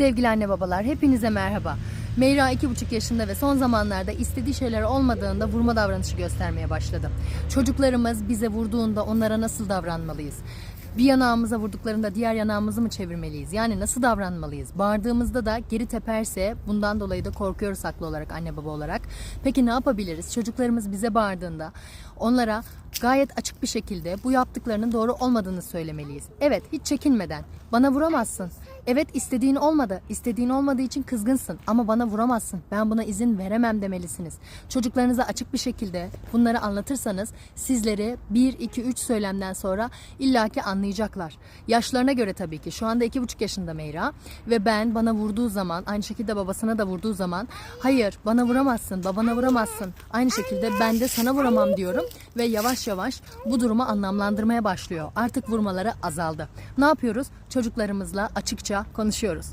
Sevgili anne babalar hepinize merhaba. Meyra iki buçuk yaşında ve son zamanlarda istediği şeyler olmadığında vurma davranışı göstermeye başladı. Çocuklarımız bize vurduğunda onlara nasıl davranmalıyız? Bir yanağımıza vurduklarında diğer yanağımızı mı çevirmeliyiz? Yani nasıl davranmalıyız? Bağırdığımızda da geri teperse bundan dolayı da korkuyoruz haklı olarak anne baba olarak. Peki ne yapabiliriz? Çocuklarımız bize bağırdığında onlara gayet açık bir şekilde bu yaptıklarının doğru olmadığını söylemeliyiz. Evet hiç çekinmeden bana vuramazsın. Evet istediğin olmadı. İstediğin olmadığı için kızgınsın ama bana vuramazsın. Ben buna izin veremem demelisiniz. Çocuklarınıza açık bir şekilde bunları anlatırsanız sizleri 1 2 3 söylemden sonra illaki anlayacaklar. Yaşlarına göre tabii ki. Şu anda 2,5 yaşında Meyra ve ben bana vurduğu zaman aynı şekilde babasına da vurduğu zaman hayır bana vuramazsın, babana vuramazsın. Aynı şekilde ben de sana vuramam diyorum ve yavaş yavaş bu durumu anlamlandırmaya başlıyor. Artık vurmaları azaldı. Ne yapıyoruz? Çocuklarımızla açıkça konuşuyoruz.